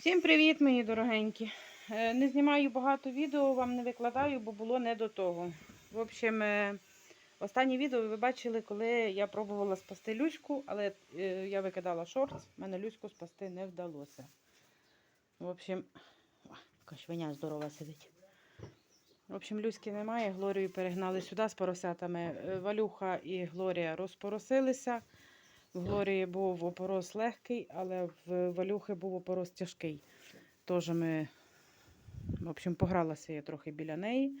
Всім привіт, мої дорогенькі. Е, Не знімаю багато відео, вам не викладаю, бо було не до того. В общем, е, останнє відео ви бачили, коли я пробувала спасти Люську, але е, я викидала шорт, в мене Люську спасти не вдалося. В общем, швиня здорова сидить. В общем, Люськи немає, Глорію перегнали сюди з поросятами. Валюха і Глорія розпоросилися. В Глорії був опорос легкий, але в Валюхи був опорос тяжкий. Тож ми, в общем, погралася я трохи біля неї,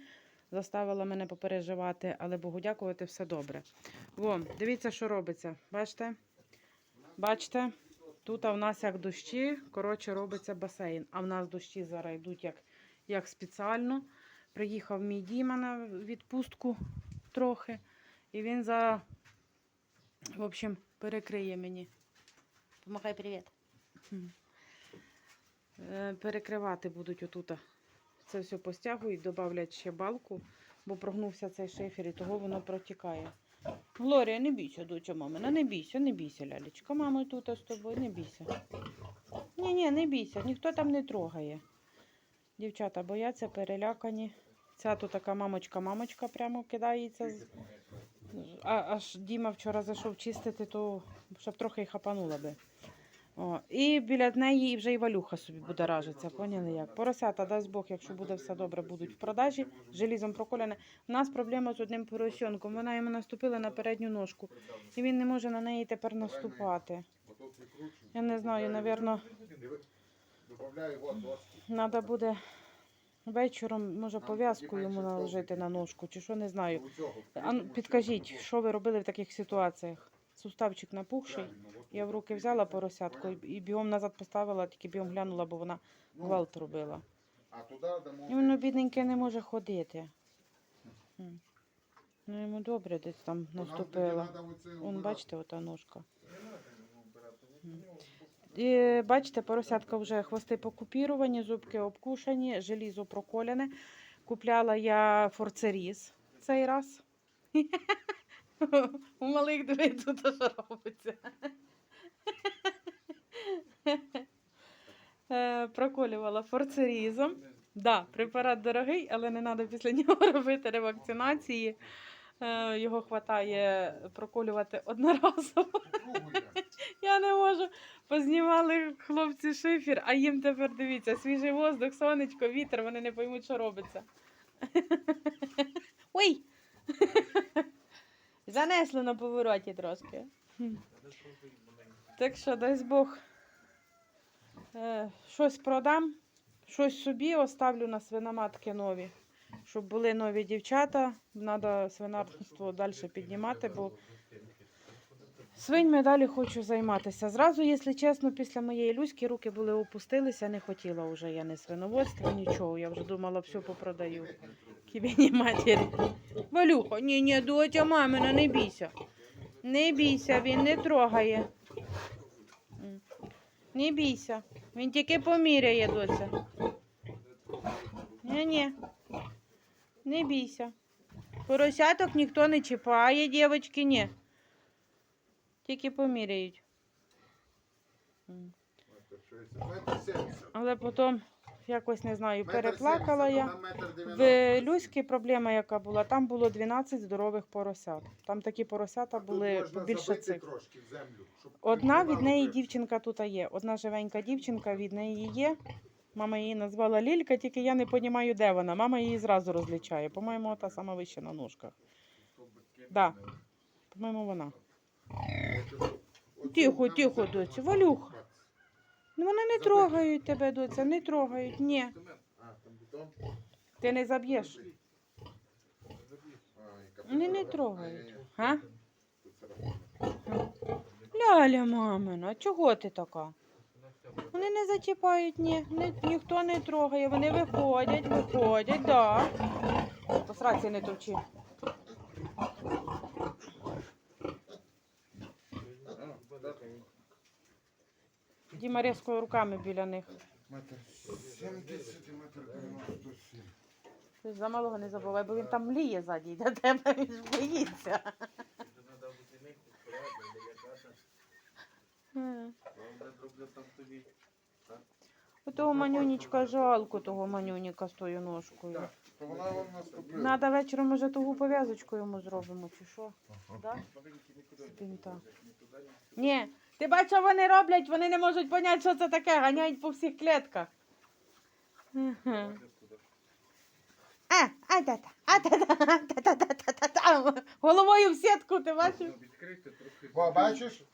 заставила мене попереживати, але Богу дякувати, все добре. Вон, дивіться, що робиться. Бачите? Бачите? Тут а в нас як дощі, коротше, робиться басейн. А в нас дощі зараз йдуть як, як спеціально. Приїхав мій Діма на відпустку трохи. І він за, в общем, перекриє мені. Помагай привіт. Е, Перекривати будуть отут. Це все постягують, додавлять ще балку, бо прогнувся цей шифер і того воно протікає. Глорія, не бійся, доча мамина, не бійся, не бійся, лялечка. Мама тут з тобою, не бійся. Ні, ні, не бійся, ніхто там не трогає. Дівчата бояться, перелякані. Ця тут така мамочка-мамочка прямо кидається. А, аж Діма вчора зайшов чистити, то щоб трохи й хапанула би. О, і біля неї вже і валюха собі буде ражиться. Поняли як? Поросята, дасть Бог, якщо буде все добре, будуть в продажі, желізом проколене. У нас проблема з одним поросенком. Вона йому наступила на передню ножку, і він не може на неї тепер наступати. Я не знаю, напевно, Добавляю треба буде вечором, може, пов'язку йому наложити на ножку, чи що не знаю. А ну, підкажіть, що ви робили в таких ситуаціях? Суставчик напухший. Я в руки взяла поросятку і бігом назад поставила, тільки бігом глянула, бо вона Ну, гвалт робила. І воно бідненьке не може ходити. Ну йому добре десь там наступила. Вон, бачите, ота ножка. І, бачите, поросятка вже хвости покупіровані, зубки обкушані, желізо проколене. Купляла я форцеріз цей раз. У малих дивись, тут що робиться. Е, Проколювала форцерізом. Да, препарат дорогий, але не треба після нього робити ревакцинації. Е, Його вистачає проколювати одноразово. Я не можу. Познімали хлопці шифер, а їм тепер дивіться, свіжий воздух, сонечко, вітер, вони не поймуть, що робиться. Ой! Занесло на повороті трошки. Так що, дай Бог, е, щось продам, щось собі оставлю на свиноматки нові. Щоб були нові дівчата, треба свинарство далі піднімати, бо свиньми далі хочу займатися. Зразу, якщо чесно, після моєї Люськи руки були опустилися, не хотіла вже я не свиноводства, нічого. Я вже думала, все попродаю. Кібіні матері. Валюха, ні, ні, доча мамина, не бійся. Не бійся, він не трогає. Не бійся. Він тільки поміряє, доця. Ні, ні. Не бійся. Поросяток ніхто не чіпає, дівчатки, ні. Тільки поміряють. Але потім якось не знаю, переплакала я. В. Люськи проблема, яка була, там було 12 здорових поросят. Там такі поросята були побільше цих. Одна від неї дівчинка тут є. Одна живенька дівчинка від неї є. Мама її назвала Лілька, тільки я не розумію, де вона. Мама її зразу розлічає. По-моєму, та сама вища на ножках. Да. По-моєму, вона. Тихо, тихо, доця, можна Валюх. купати. Ну вони не трогають тебе, доця, не трогають. Ні. Ти не заб'єш. Вони не трогають. А? Ляля, мамина, чого ти така? Вони не зачіпають, ні, ні, ніхто не трогає. Вони виходять, виходять, да. По сраці не товчи. Діма різко руками біля них. Метр сімдесят і метр. Ти ж за малого не забувай, бо він там мліє ззаді до тебе, він ж боїться. М. Того манюнічка жалко, того манюніка з тою ножкою. Так, то вона вам наступила. Надо вечором, може, того пов'язочку йому зробимо, чи що? Да? Спінта. Ні, ти бачиш, що вони роблять, вони не можуть поняти, що це таке, ганяють по всіх клітках. Ага. А, а та та а та та а та та та та та та Головою в сітку, ти бачиш? Во, бачиш?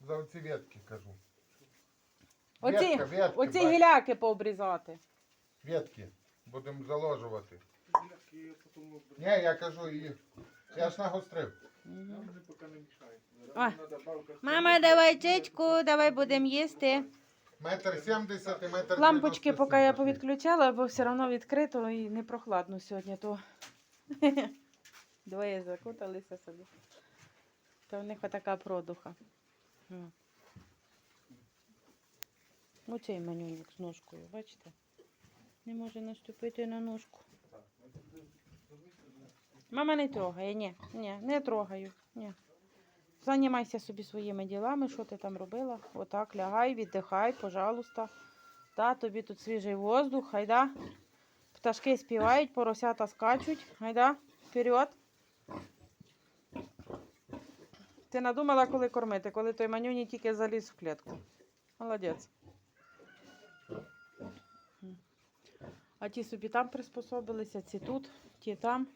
За оці ветки кажу. Оці, Ветка, оці бач. гіляки пообрізати. Ветки. Будемо заложувати. Ні, я кажу її. Я ж нагострив. О, Мама, давай чечку, давай будемо їсти. Метр сімдесят і метр Лампочки, 97 поки я повідключала, бо все одно відкрито і не прохладно сьогодні, то двоє закуталися собі. То в них отака продуха. М. Оцей манюнік з ножкою, бачите? Не може наступити на ножку. Мама не трогає, ні, ні, не трогаю. Ні. Займайся собі своїми ділами, що ти там робила. Отак, лягай, віддихай, пожалуйста. Та, тобі тут свіжий воздух, хайда. Пташки співають, поросята скачуть. Хайда, вперед. Ти надумала, коли кормити, коли той манюні тільки заліз в клітку. Молодець. А ті собі там приспособилися, ці тут, ті там.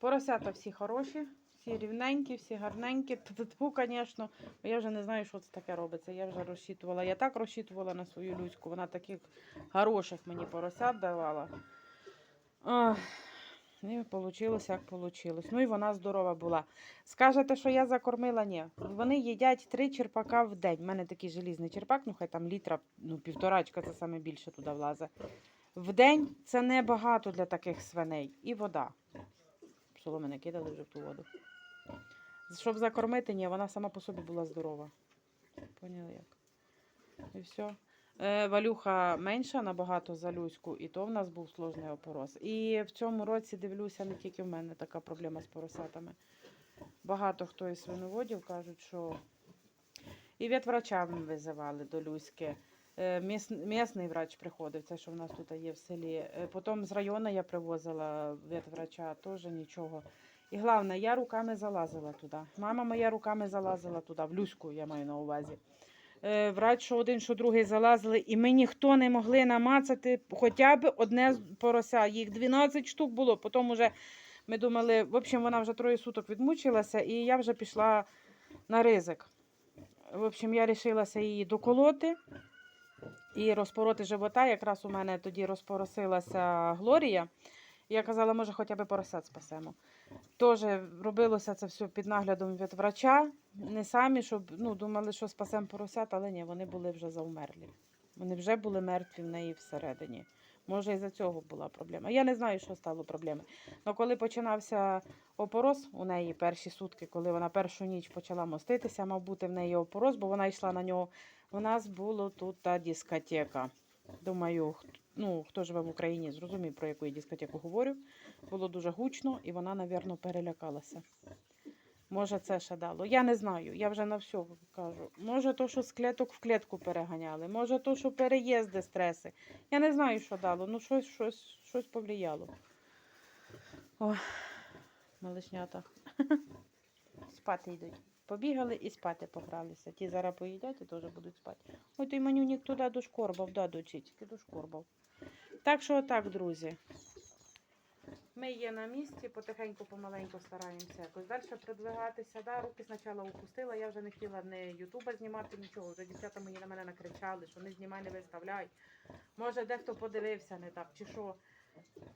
Поросята всі хороші, всі рівненькі, всі гарненькі. Тьфу, звісно. Я вже не знаю, що це таке робиться. Я вже розчитувала. Я так розчитувала на свою Люську. Вона таких хороших мені поросят давала. Ах, і вийшло, як вийшло. Ну і вона здорова була. Скажете, що я закормила? Ні. Вони їдять три черпака в день. У мене такий желізний черпак, ну хай там літра, ну півторачка, це саме більше туди влазить. В день це небагато для таких свиней. І вода. Соломи не кидали вже в ту воду. Щоб закормити, ні, вона сама по собі була здорова. Поняли як? І все. Е, Валюха менша набагато за Люську, і то в нас був сложний опорос. І в цьому році дивлюся, не тільки в мене така проблема з поросятами. Багато хто із свиноводів кажуть, що і ветврача визивали до Люськи. Е, міс- Місний врач приходив, це що в нас тут є в селі. Е, Потім з району я привозила ветврача, теж нічого. І головне, я руками залазила туди. Мама моя руками залазила туди, в Люську, я маю на увазі. Е, Врач, що один, що другий залазили, і ми ніхто не могли намацати хоча б одне порося. Їх 12 штук було. Потім уже ми думали, в общем, вона вже троє суток відмучилася, і я вже пішла на ризик. В общем, я рішилася її доколоти і розпороти живота. Якраз у мене тоді розпоросилася Глорія. Я казала, може, хоча б поросят спасемо. Теж робилося це все під наглядом від врача. Не самі, щоб ну, думали, що спасемо поросят, але ні, вони були вже заумерлі. Вони вже були мертві в неї всередині. Може, і за цього була проблема. Я не знаю, що стало проблемою. Але коли починався опорос у неї перші сутки, коли вона першу ніч почала моститися, мав бути в неї опорос, бо вона йшла на нього. У нас була тут та дискотека. Думаю, ну, хто живе в Україні, зрозумів, про яку я дискотеку говорю. Було дуже гучно, і вона, напевно, перелякалася. Може, це ще дало. Я не знаю, я вже на все кажу. Може, то, що з клеток в клетку переганяли, може, то, що переїзди, стреси. Я не знаю, що дало. Ну, щось, щось, щось повлияло. Ой, малишнята. Спати йдуть. Побігали і спати погралися. Ті зараз поїдять і теж будуть спати. Ой, той манюнік туди дошкорбав, да, дочить, ти дошкорбав. Так що отак, друзі. Ми є на місці, потихеньку, помаленьку стараємося якось далі продвигатися. Да, руки спочатку упустила, я вже не хотіла не Ютуба знімати нічого. Вже дівчата мені на мене накричали, що не знімай, не виставляй. Може, дехто подивився не так, чи що.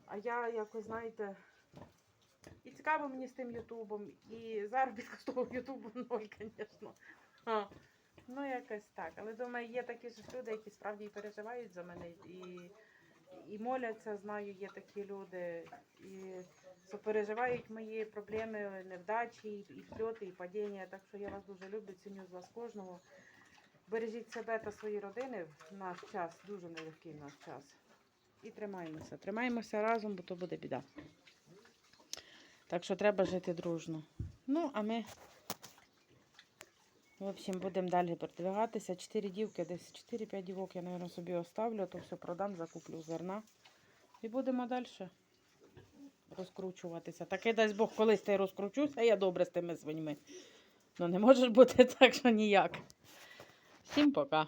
А я якось, знаєте, і цікаво мені з тим Ютубом, і заробітка з того Ютубу ноль, звісно. Ну, якось так. Але думаю, є такі ж люди, які справді і переживають за мене і, і моляться, знаю, є такі люди, і сопереживають мої проблеми, невдачі, і, зльоти, і падіння. Так що я вас дуже люблю, ціню з вас кожного. Бережіть себе та свої родини в наш час, дуже нелегкий наш час. І тримаємося. Тримаємося разом, бо то буде біда. Так що треба жити дружно. Ну, а ми В общем, будемо далі передвигатися. Чотири дівки, десь 4-5 дівок я, мабуть, собі оставлю, то все продам, закуплю зерна. І будемо далі розкручуватися. Таки дасть Бог, колись ти розкручуся, я добре з тими свиньми. Ну не може бути так, що ніяк. Всім пока.